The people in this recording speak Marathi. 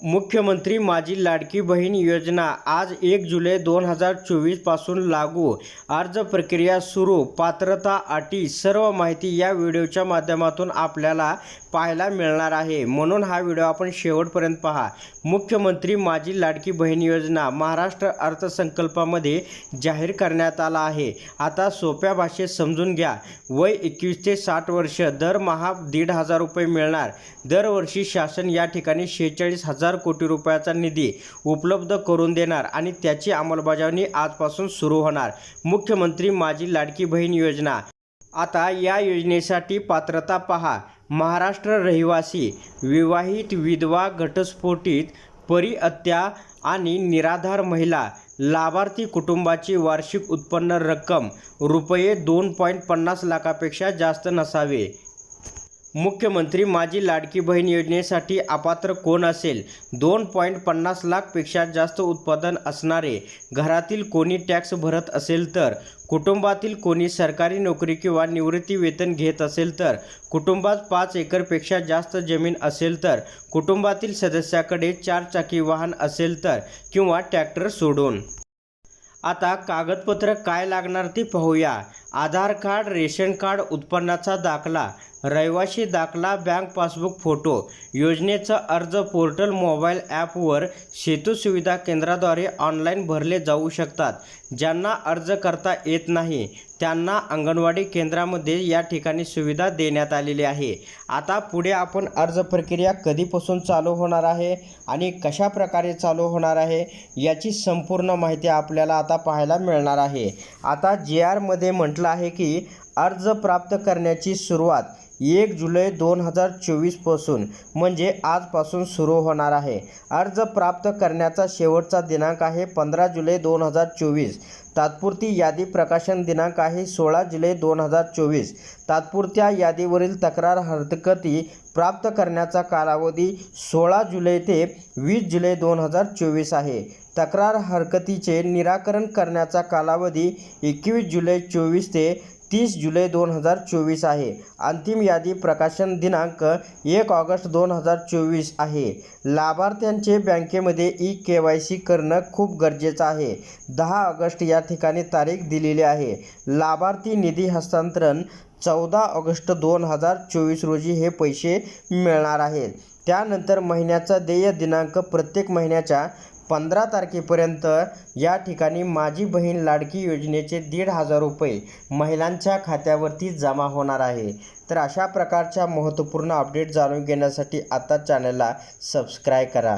मुख्यमंत्री माझी लाडकी बहीण योजना आज एक जुलै दोन हजार चोवीसपासून लागू. अर्ज प्रक्रिया सुरू. पात्रता अटी सर्व माहिती या व्हिडिओच्या माध्यमातून आपल्याला पाहायला मिळणार आहे. म्हणून हा व्हिडिओ आपण शेवटपर्यंत पहा. मुख्यमंत्री माझी लाडकी बहीण योजना महाराष्ट्र अर्थसंकल्पामध्ये जाहीर करण्यात आला आहे. आता सोप्या भाषेत समजून घ्या. वय एकवीस ते साठ वर्ष दरमहा दीड हजार रुपये मिळणार. दरवर्षी शासन या ठिकाणी शेहेचाळीस हजार कोटी रुपयाचा निधी उपलब्ध करून देणार आणि त्याची अंमलबजावणी आजपासून सुरू होणार. मुख्यमंत्री माझी लाडकी बहीण योजना. आता या योजनेसाठी पात्रता पहा. महाराष्ट्र रहिवासी विवाहित विधवा घटस्फोटित परिअत्या आणि निराधार महिला लाभार्थी कुटुंबाची वार्षिक उत्पन्न रक्कम रुपये दोन पॉईंट पन्नास लाखापेक्षा जास्त नसावे. मुख्यमंत्री माझी लाडकी बहीण योजनेसाठी अपात्र कोण असेल? दोन पॉईंट पन्नास लाखपेक्षा जास्त उत्पादन असणारे घरातील कोणी टॅक्स भरत असेल तर कुटुंबातील कोणी सरकारी नोकरी किंवा निवृत्ती वेतन घेत असेल तर कुटुंबात पाच एकरपेक्षा जास्त जमीन असेल तर कुटुंबातील सदस्याकडे चारचाकी वाहन असेल तर किंवा ट्रॅक्टर सोडून. आता कागदपत्र काय लागणार ते पाहूया. आधार कार्ड रेशन कार्ड उत्पन्नाचा दाखला रहिवाशी दाखला बँक पासबुक फोटो योजनेचा अर्ज पोर्टल मोबाईल ॲपवर सेतू सुविधा केंद्राद्वारे ऑनलाईन भरले जाऊ शकतात. ज्यांना अर्ज करता येत नाही त्यांना अंगणवाडी केंद्रामध्ये या ठिकाणी सुविधा देण्यात आलेली आहे. आता पुढे आपण अर्ज प्रक्रिया कधीपासून चालू होणार आहे आणि कशा प्रकारे चालू होणार आहे याची संपूर्ण माहिती आपल्याला आता पाहायला मिळणार आहे. आता जे आरमध्ये म्हटलं आहे की अर्ज प्राप्त करण्याची सुरुवात एक जुलै दोन हजार चोवीसपासून म्हणजे आजपासून सुरू होणार आहे. अर्ज प्राप्त करण्याचा शेवटचा दिनांक आहे पंधरा जुलै दोन हजार चोवीस. तात्पुरती यादी प्रकाशन दिनांक आहे सोळा जुलै दोन हजार चोवीस. तात्पुरत्या यादीवरील तक्रार हरकती प्राप्त करण्याचा कालावधी सोळा जुलै ते वीस जुलै दोन हजार चोवीस आहे. तक्रार हरकतीचे निराकरण करण्याचा कालावधी एकवीस जुलै चोवीस ते तीस जुलै दोन हजार चोवीस आहे. अंतिम यादी प्रकाशन दिनांक एक ऑगस्ट दोन हजार चोवीस आहे. लाभार्थ्यांचे बँकेमध्ये ई के वाय सी करणं खूप गरजेचं आहे. दहा ऑगस्ट या ठिकाणी तारीख दिलेली आहे. लाभार्थी निधी हस्तांतरण चौदा ऑगस्ट दोन हजार चोवीस रोजी हे पैसे मिळणार आहेत. त्यानंतर महिन्याचा देय दिनांक प्रत्येक महिन्याच्या पंधरा तारखेपर्यंत या ठिकाणी माझी बहीण लाडकी योजनेचे दीड हजार रुपये महिलांच्या खात्यावरती जमा होणार आहे. तर अशा प्रकारच्या महत्त्वपूर्ण अपडेट जाणून घेण्यासाठी आता चॅनलला सबस्क्राईब करा.